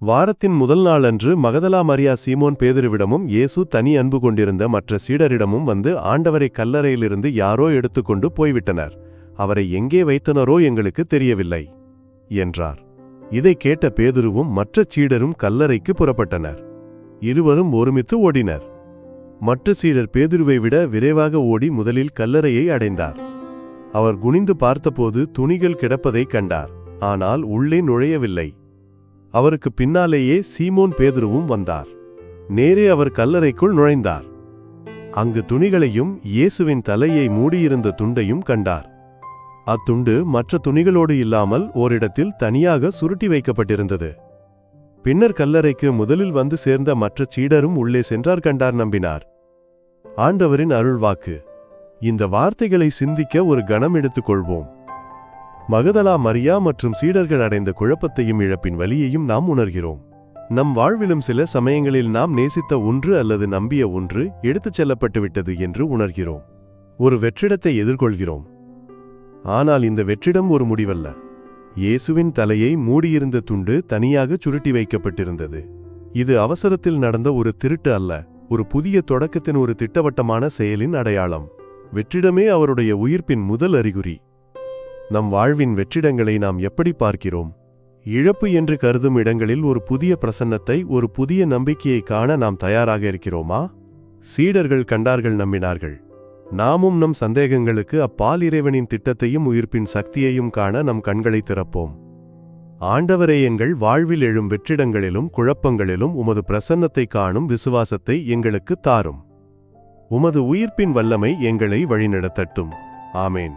வாரத்தின் முதல் நாளன்று மகதலா மரியா சீமோன் பேதுருவிடமும் இயேசு தனி அன்பு கொண்டிருந்த மற்ற சீடரிடமும் வந்து ஆண்டவரை கல்லறையிலிருந்து யாரோ எடுத்துக்கொண்டு போய்விட்டனர். அவரை எங்கே வைத்தனரோ எங்களுக்கு தெரியவில்லை என்றார். இதை கேட்ட பேதுருவும் மற்ற சீடரும் கல்லறைக்கு புறப்பட்டனர். இருவரும் ஒருமித்து ஓடினர். மற்ற சீடர் பேதுருவை விட விரைவாக ஓடி முதலில் கல்லறையை அடைந்தார். அவர் குனிந்து பார்த்தபோது துணிகள் கிடப்பதைக் கண்டார். ஆனால் உள்ளே நுழையவில்லை. அவருக்கு பின்னாலேயே சீமோன் பேதுருவும் வந்தார். நேரே அவர் கல்லறைக்குள் நுழைந்தார். அங்கு துணிகளையும் இயேசுவின் தலையை மூடியிருந்த துண்டையும் கண்டார். அத்துண்டு மற்ற துணிகளோடு இல்லாமல் ஓரிடத்தில் தனியாக சுருட்டி வைக்கப்பட்டிருந்தது. பின்னர் கல்லறைக்கு முதலில் வந்து சேர்ந்த மற்ற சீடரும் உள்ளே சென்றார் கண்டார் நம்பினார். ஆண்டவரின் அருள்வாக்கு. இந்த வார்த்தைகளை சிந்திக்க ஒரு கணம் எடுத்துக்கொள்வோம். மகதலா மரியா மற்றும் சீடர்கள் அடைந்த குழப்பத்தையும் இழப்பின் வலியையும் நாம் உணர்கிறோம். நம் வாழ்விலும் சில சமயங்களில் நாம் நேசித்த ஒன்று அல்லது நம்பிய ஒன்று எடுத்துச் செல்லப்பட்டுவிட்டது என்று உணர்கிறோம். ஒரு வெற்றிடத்தை எதிர்கொள்கிறோம். ஆனால் இந்த வெற்றிடம் ஒரு முடிவல்ல. இயேசுவின் தலையை மூடியிருந்த துண்டு தனியாக சுருட்டி வைக்கப்பட்டிருந்தது. இது அவசரத்தில் நடந்த ஒரு திருட்டு அல்ல ஒரு புதிய தொடக்கத்தின் ஒரு திட்டவட்டமான செயலின் அடையாளம். வெற்றிடமே அவருடைய உயிர்ப்பின் முதல் அறிகுறி. நம் வாழ்வின் வெற்றிடங்களை நாம் எப்படி பார்க்கிறோம்? இழப்பு என்று கருதும் இடங்களில் ஒரு புதிய பிரசன்னத்தை ஒரு புதிய நம்பிக்கையை காண நாம் தயாராக இருக்கிறோமா? சீடர்கள் கண்டார்கள் நம்பினார்கள். நாமும் நம் சந்தேகங்களுக்கு அப்பால் இறைவனின் திட்டத்தையும் உயிர்ப்பின் சக்தியையும் காண நம் கண்களை திறப்போம். ஆண்டவரே எங்கள் வாழ்வில் எழும் வெற்றிடங்களிலும் குழப்பங்களிலும் உமது பிரசன்னத்தை காணும் விசுவாசத்தை எங்களுக்கு தாரும். உமது உயிர்ப்பின் வல்லமை எங்களை வழிநடத்தட்டும். ஆமேன்.